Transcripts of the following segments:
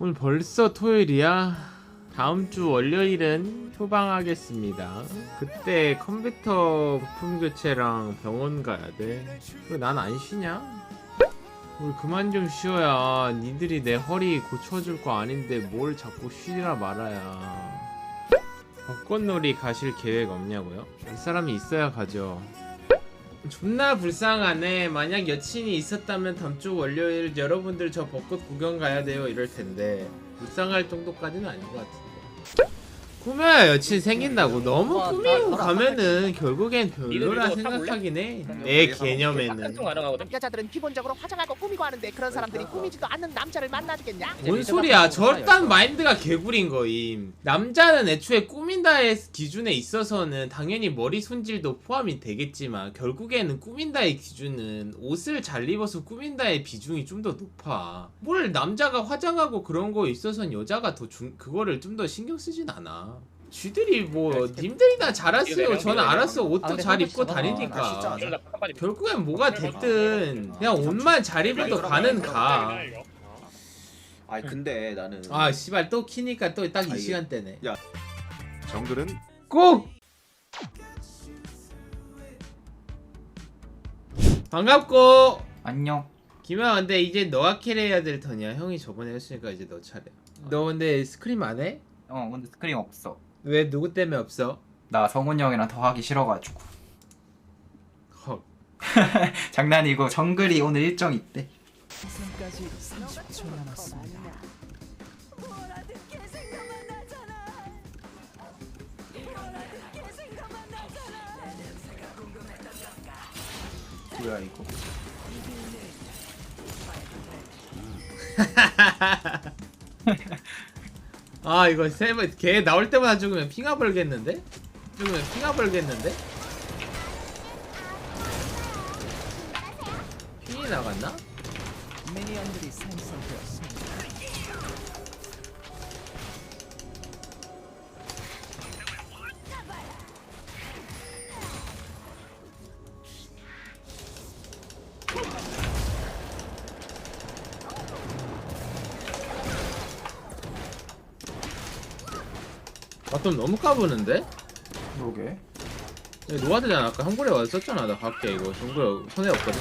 오늘 벌써 토요일이야. 다음 주 월요일은 휴방하겠습니다. 그때 컴퓨터 부품 교체랑 병원 가야 돼. 난안 쉬냐? 우리 그만 좀 쉬어야 니들이 내 허리 고쳐줄 거 아닌데 뭘 자꾸 쉬라 말아야. 벚꽃놀이 가실 계획 없냐고요? 갈 사람이 있어야 가죠. 존나 불쌍하네. 만약 여친이 있었다면 다음 주 월요일 여러분들 저 벚꽃 구경 가야 돼요 이럴 텐데 불쌍할 정도까지는 아닌 것 같은데. 꾸며야 여친 생긴다고 너무 와, 꾸미고 나- 가면은 결국엔 별로라 생각하긴 해. 내 개념에는. 가능하거든. 여자들은 기본적으로 화장하고 꾸미고 하는데 그런 사람들이 꾸미지도 않는 남자를 만나주겠냐? 뭔 소리야? 저딴 마인드가 개구린 거임. 남자는 애초에 꾸민다의 기준에 있어서는 당연히 머리 손질도 포함이 되겠지만 결국에는 꾸민다의 기준은 옷을 잘 입어서 꾸민다의 비중이 좀 더 높아. 뭘 남자가 화장하고 그런 거에 있어서는 여자가 더 중, 그거를 좀 더 신경 쓰진 않아. 쥐들이 뭐 님들이 다 잘했어요. 저는 알았어. 옷도 잘 입고 다니니까. 결국엔 뭐가 됐든 그냥 옷만 잘 입어도 가는 가. 아니 근데 나는 아 씨발 또 키니까 또 딱이 아, 시간대네. 정글은 꼭 반갑고 안녕. 김아 근데 이제 너가 캐리해야 될 턴이야. 형이 저번에 했으니까 이제 너 차례. 너 근데 스크림 안 해? 어 근데 스크림 없어. 왜 누구 때문에 없어? 나 성훈 형이랑 더 하기 싫어가지고. 헉. 장난이고 정글이 오늘 일정 있대. 뭐야 이거? 아 이거 세번 걔 나올 때마다 죽으면 핑아 벌겠는데? 죽으면 핑아 벌겠는데? 핑이 나갔나? 아 좀 너무 까부는데? 그러게. 이거 노아드잖아 아까 한골에 와서 썼잖아 나 갈게 이거 정글 손에 없거든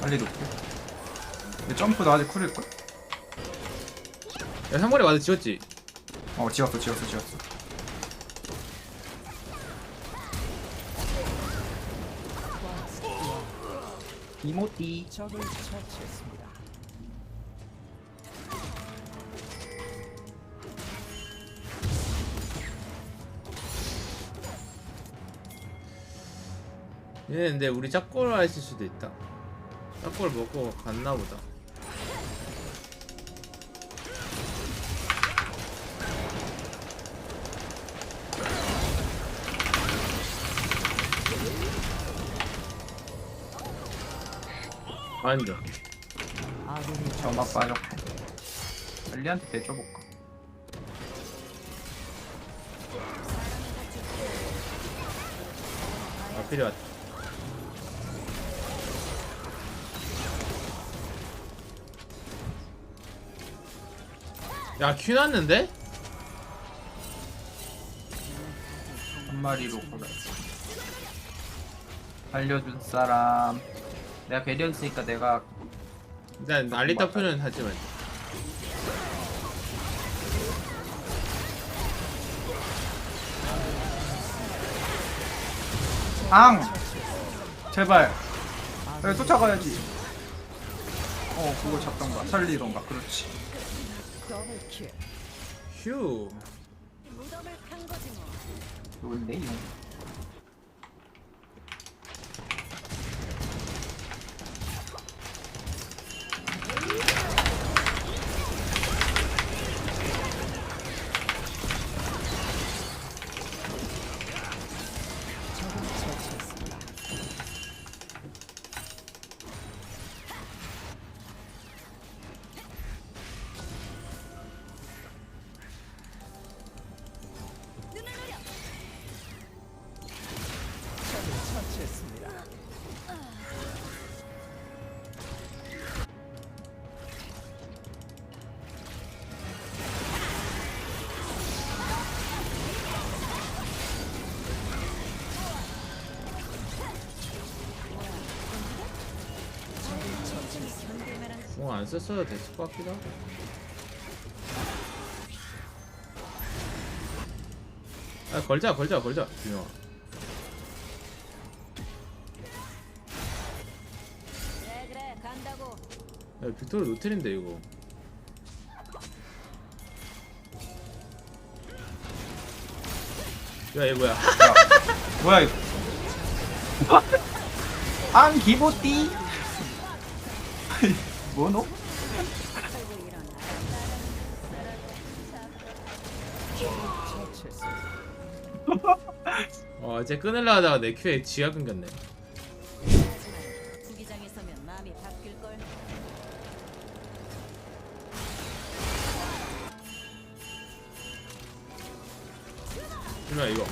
빨리 높게. 근데 점프도 아직 쿨일걸? 야 한골에 와서 지웠지? 어 지웠어 지웠어 지웠어. 이모띠. 얘네 근데 우리 짝골 했을 수도 있다 짝골 먹고 갔나 보다 완전 점막 빠졌고. 알리한테 대줘볼까? 아 필요하다 야 큐 났는데? 한 마리로 골라. 알려준 사람. 내가 배려했으니까 내가 일단 난리다 표는 하지만 앙! 제발. 야, 쫓아가야지. 어, 그거 잡던가, 살리던가, 그렇지. 휴 좋은데, 이거. 공안 썼어도 됐을 것 같기도 하고. 아 걸자 걸자 걸자. 김영아. 그래 그래 간다고. 야 빅토르 노텔인데 이거. 야 얘 뭐야? 뭐야 이거? 안 기보띠 뭐노? 어 이제 끊으려 하다가 내 큐에 지가 끊겼네. 구기장에 서면 마음이 바뀔걸 김영아 이거.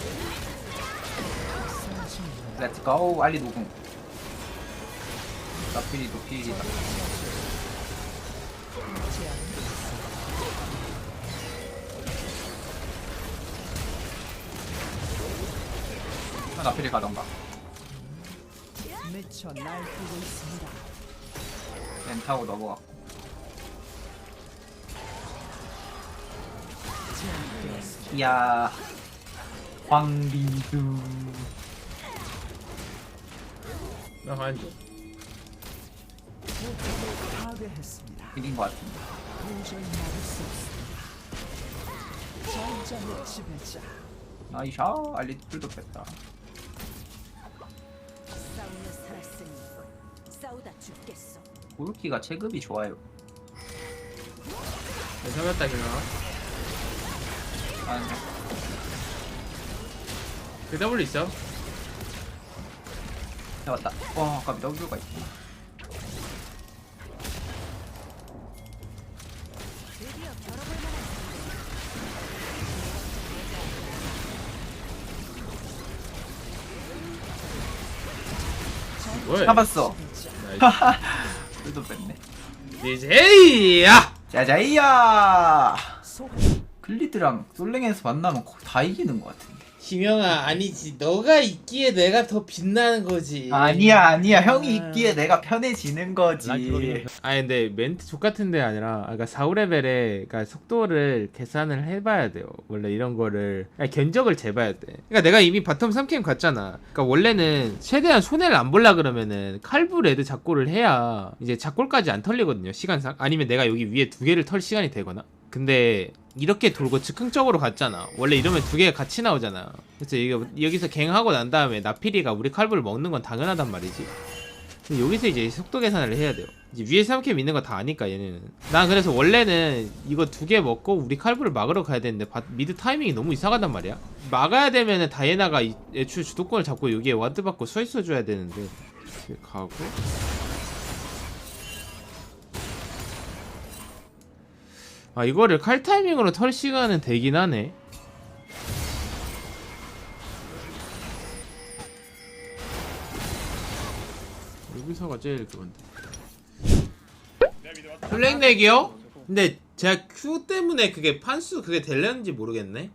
렛츠 고 알리 노궁 나필이도 필이다 나필이 가던가. 렌 타고 넘어갔고 이야 황비두 나 가는 중 이긴 것 같은데. 나이샤 알리 풀도 뺐다 죽겠어. 고르키가 체급이 좋아요. 내 잡았다 김영아 아, 그 W 있어? 잡았다. 와 아까 W가 있고 드디어 겨뤄볼 만한 뭐야 잡았어 풀도 뺐네. 이제야! 짜자이야! 클리드랑 솔랭에서 만나면 거의 다 이기는 것 같은데 김영아 아니지. 너가 있기에 내가 더 빛나는 거지. 아니야 아니야. 형이 있기에 내가 편해지는 거지. 아니 근데 멘트 족 같은 데 아니라 아까 4, 5레벨에 그러니까 속도를 계산을 해봐야 돼요. 원래 이런 거를. 그러니까 견적을 재봐야 돼. 그러니까 내가 이미 바텀 3캠 갔잖아. 그러니까 원래는 최대한 손해를 안 볼라 그러면은 칼부 레드 작골을 해야 이제 작골까지 안 털리거든요 시간상. 아니면 내가 여기 위에 두 개를 털 시간이 되거나. 근데 이렇게 돌고 즉흥적으로 갔잖아 원래 이러면 두 개가 같이 나오잖아 그래서 이거 여기 서 갱하고 난 다음에 나피리가 우리 칼부를 먹는 건 당연하단 말이지 여기서 이제 속도 계산을 해야 돼요. 이제 위에 3캠 있는 거 다 아니까 얘네는. 난 그래서 원래는 이거 두 개 먹고 우리 칼부를 막으러 가야 되는데 바- 미드 타이밍이 너무 이상하단 말이야. 막아야 되면 은 다이애나가 이- 애초에 주도권을 잡고 여기에 와드 받고 서 있어 줘야 되는데 이렇게 가고 아 이거를 칼 타이밍으로 털 시간은 되긴 하네. 여기서가 제일 그건데. 플랭넥이요? 근데 제가 Q 때문에 그게 판수 그게 될려는지 모르겠네.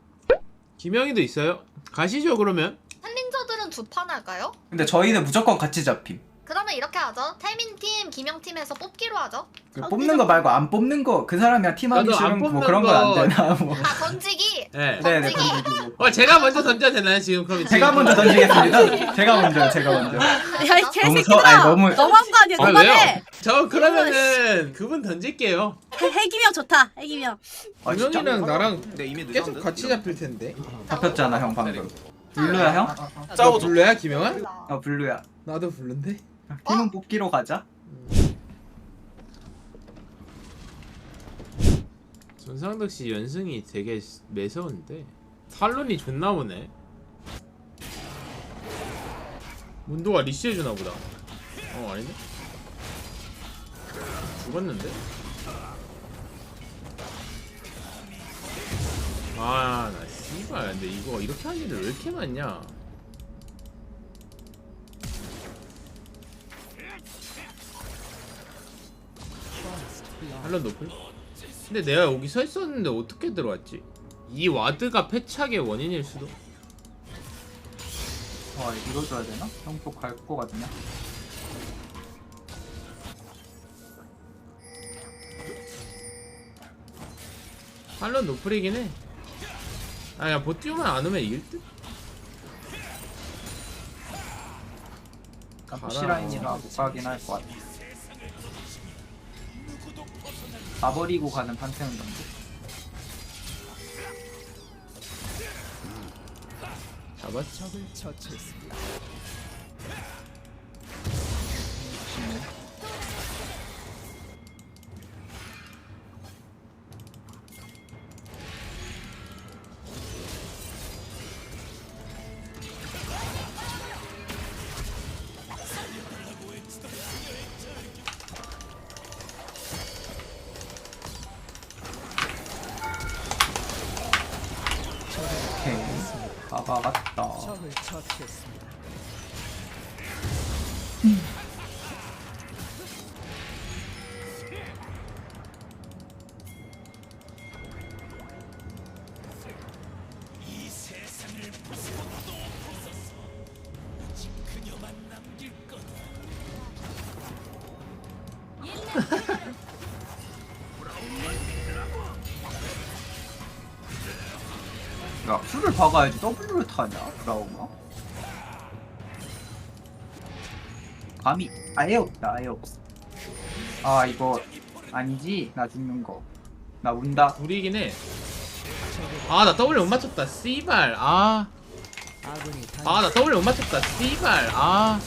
김영희도 있어요? 가시죠 그러면. 챌린저들은 두 판 할까요? 근데 저희는 무조건 같이 잡힘 그러면 이렇게 하죠. 태민 팀, 김영 팀에서 뽑기로 하죠. 그 뽑는 거 말고 안 뽑는 거 그 사람이랑 팀하기 나도 안 싫은 뭐 뽑는 그런 건 안 거. 되나 뭐 아 던지기. 네. 네 네 던지기. 어 제가 먼저 던져도 되나요 지금 그럼 제가 먼저 던지겠습니다 제가 먼저 제가 먼저 야, 이 개새끼들아! 아니 너무 너무한 거 아니야? 아 그만해! 왜요? 저 그러면은 그분 던질게요. 해- 해기명 좋다, 해기명. 아, 진짜? 김영희랑 나랑 근데 이미 계속 늦었는데? 같이 잡힐 텐데. 잡혔잖아 형 방금 블루야 형? 너 블루야 김영아? 어 블루야 나도 블루인데. 팀은 뽑기로 가자 전상덕 씨 연승이 되게 매서운데 탈론이 존나 오네. 문도가 리시 해 주나 보다. 어 아니네. 죽었는데? 아나 씨발 근데 이거 이렇게 한 일을 왜 이렇게 많냐? 할런 높을? 근데 내가 여기 서 있었는데 어떻게 들어왔지? 이 와드가 패착의 원인일 수도? 아, 와 밀어줘야 되나? 형또 갈 거 같냐? 할런 노플이긴 해. 아, 야, 보티오만 안 오면 이길 듯? 가시라인이라 못 가긴 할 것 같아 가버리고 가는 판테온 정도. 잡았어. 오케이. 갔다. 야, Q를 박아야지 W를 타냐? 브라우마? 감이 아예 없다, 아예 없어. 아, 이거 아니지? 나 죽는 거. 나 운다. 우리이긴 해. 아, 나 W 못 맞췄다. 씨발. 아. 아, 나 W 못 맞췄다. 씨발. 아.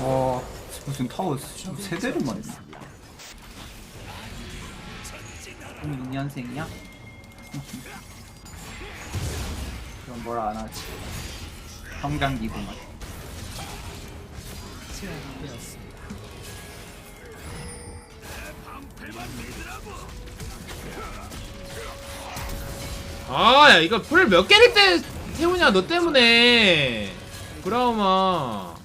와, 무슨 타워 세 대를 맞네. 음, 2년생이야? 그럼 뭐라 안 하지. 성장기구만. 아, 야, 이거 풀몇 개를 때 태우냐, 너 때문에. 브라우마.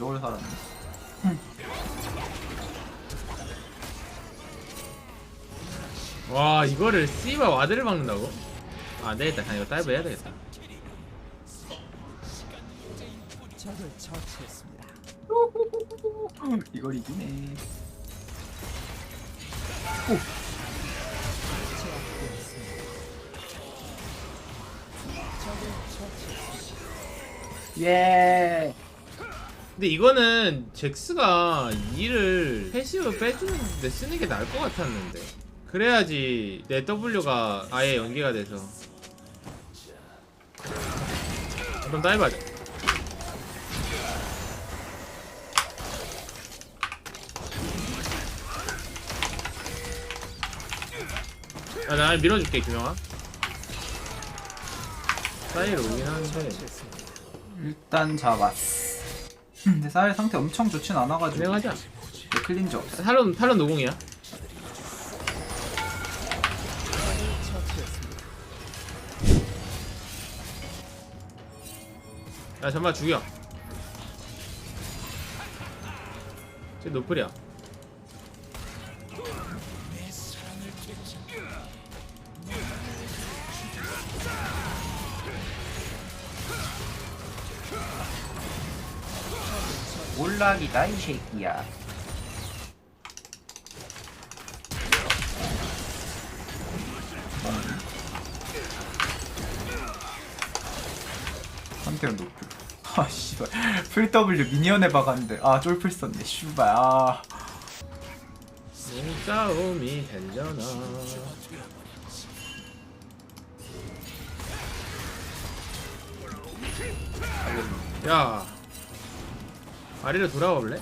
저걸 살았네. 와, 이거를 씨발 와드를 막는다고? 아, 안 되겠다. 그냥 이거 다이브 해야 되겠다. 이걸 이기네. 오. 예. 근데 이거는 잭스가 2를 패시브 빼주는데 쓰는 게 나을 것 같았는데. 그래야지 내 W가 아예 연계가 돼서. 그럼 다이브 하자. 야, 나 밀어줄게 김영아. 사이를 오긴 하는데. 일단 잡았어. 근데 쌀 상태 엄청 좋진 않아가지고. 진행하자 내 클린저 없어. 탈론 탈론 노공이야 야 정말 죽여 쟤 노플이야 올락이다 이 새끼야. 한태현 높을. 아 씨발. 풀 W 미니언에 박았는데. 아 쫄풀 썼네 씨발. 아. 싸움이 된잖아. 야 아래로 돌아와 볼래?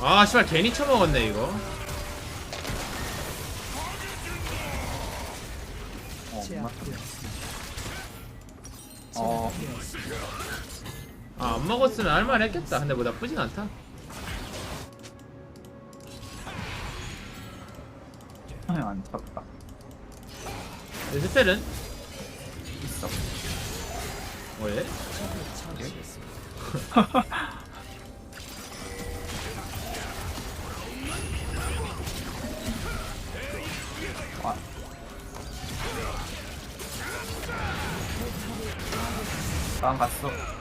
아 씨발 괜히 쳐먹었네 이거 어, 못 맞췄네. 어 아, 안 먹었으면 할만 했겠다. 근데 뭐 나쁘진 않다. 내 스펠은? 있어 어, 예? 와. 난 갔어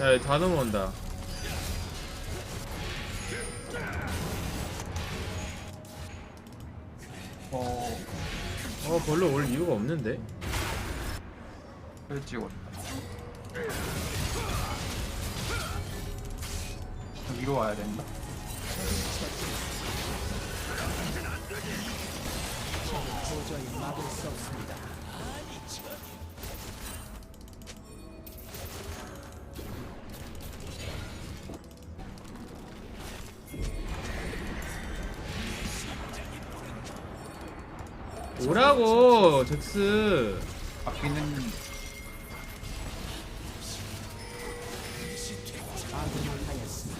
야, 여기 다 넘어온다. 어 어, 별로 올 이유가 없는데? 펼치고 위로 와야 된다 오라 고, 잭스. 바뀌는.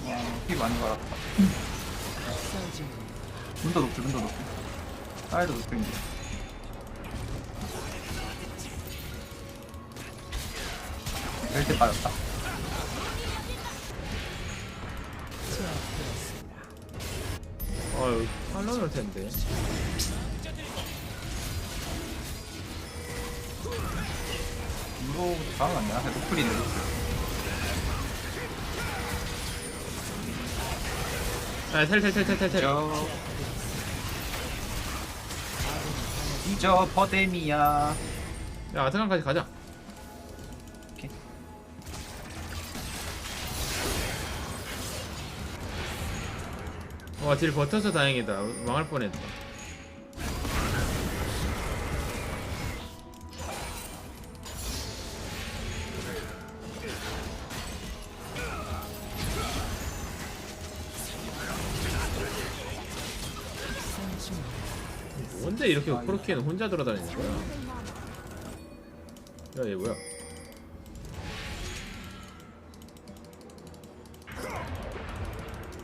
어, 피 많이 갈았다. 문도 높지 문도 높지 사이드 높은데 벨트 빠졌다. 어휴, 탈론 올 텐데. 이거 다음 아니야? 노플이네 노플 야, 텔, 텔, 텔, 텔, 텔, 텔. 저 이저 버데미야 야, 아트강까지 가자. 오케이. 와, 딜 버텨서 다행이다. 망할 뻔했다. 이렇게 코르키는 혼자 돌아다니는 거야? 야, 얘 뭐야?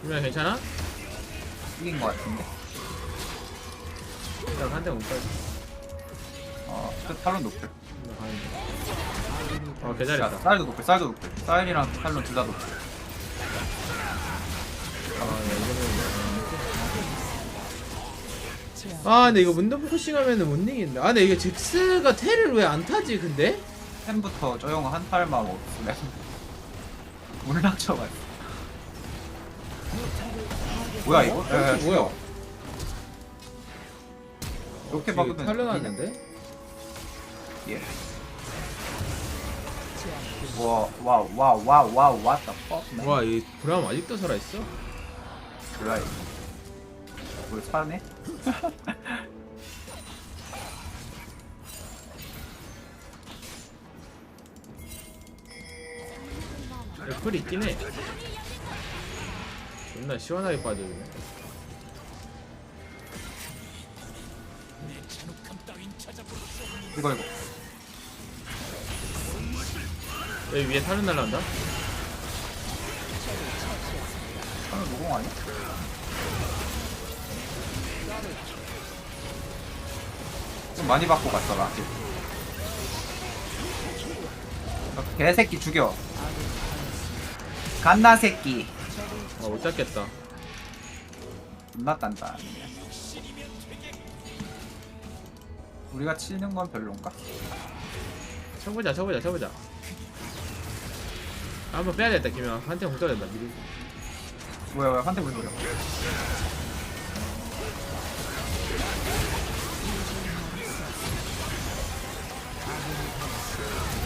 김현 괜찮아? 이긴 것 같은데 일단 한대 못 빠지. 어그 탈론 노플 어, 자, 개잘했다. 사이드 노플 사이드 노플 사이드랑 탈론 둘다 노플 아, 근데 이거 문도 포싱하면은 못 이긴다. 아, 근데 이게 잭스가 테를 왜 안 타지? 근데? 템부터 저형한 팔만 없으면 올라쳐가지고 뭐야 이거? 어? 에, 뭐야? 어, 이렇게 박으면 탈려놨는데? 예. 와와와와와와 what the fuck man 와, 이 브라움 아직도 살아있어? 이거 뭘 사네? 애플이 있긴 해. 존나 시원하게 빠져주네. 이거 이거 여기 위에 탈은 날라온다? 하는 노공 아니야? 좀 많이 받고 갔어 나너 개새끼 죽여 갓나 새끼 아, 못 잡겠다. 존나 단다 우리가 치는 건 별론가? 쳐보자, 쳐보자, 쳐보자. 아, 한번 빼야겠다, 김영. 한테 공 떠야 된다, 미리. 뭐야 뭐야 한대 물소려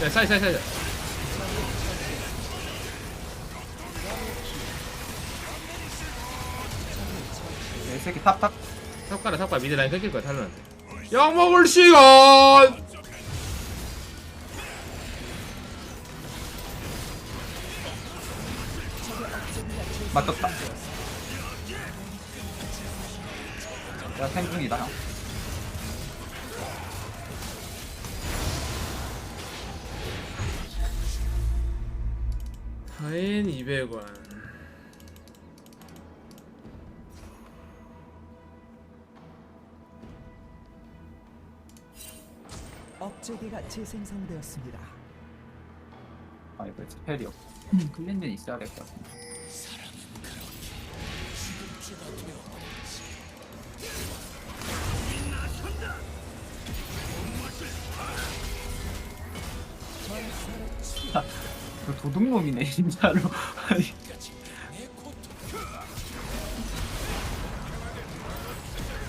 야 사이 사이 사이. 이 새끼 탑탑. 탑가라 탑가. 미드 라인 끊길 거야 탈론한테 약 먹을 시간! 맞췄다. 야 탱중이다 하인 200원. 억제기가 재생성되었습니다. 아 이거 스펠이 없고. 클린전 있어야 될 것 같은데 그 도둑놈이네 진짜로. 아니.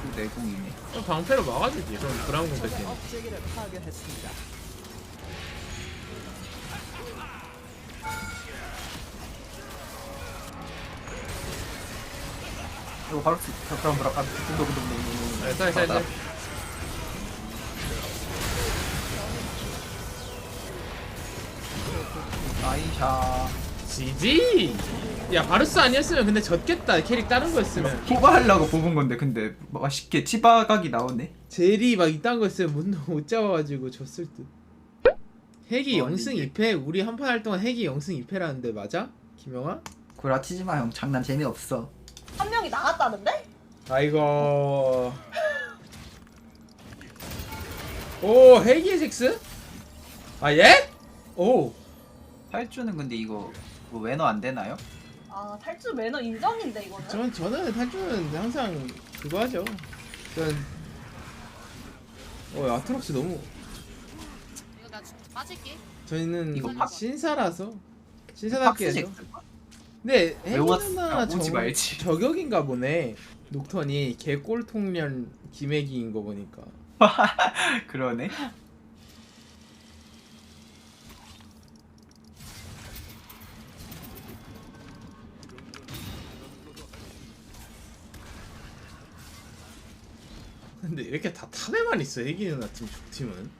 그 내공이네. 그럼 방패로 막아주지 그럼 브라운 억제기를 파괴했습니다. 이거 바로 수- 그럼 뭐라 아 도둑놈 네, 사이 사 아이샤. 지지? 야 바루스 아니었으면 근데 졌겠다. 캐릭 다른 거였으면. 포바하려고 뽑은 건데 근데 맛있게 치바각이 나오네. 제리 막 이딴 거 있으면 못, 못 잡아가지고 졌을 듯. 핵이 어, 영승 이게- 2패 우리 한 판 할 동안 핵이 영승 2패라는데 맞아? 김영아? 구라치지 마 형. 장난 재미없어. 한 명이 나갔다는데? 아이고. 오 헬기의 섹스? 아 예? 오 탈주는 근데 이거 뭐 매너 안 되나요? 아 탈주 매너 인정인데 이거는. 전, 저는 탈주는 항상 그거 하죠 전 어, 아트록스 너무 이거 나 빠질게. 저희는 이거 팍- 신사라서 신사답게 잭스 근데 외웠- 헤기나 아, 오지 말지. 저격인가 보네 녹턴이 개꼴통년 기매기인 거 보니까 그러네 근데 이렇게 다 탑에만 있어 누나 팀 적팀은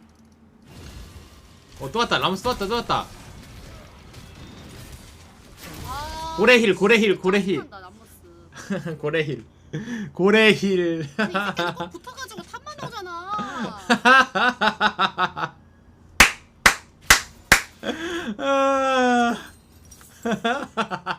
어 또 왔다 라무스 또 왔다 또 왔다 아. 고래힐 고래힐 고래힐. 고래힐 고래힐 아니 이 새끼 꼭 붙어가지고 탑만 오잖아. 아.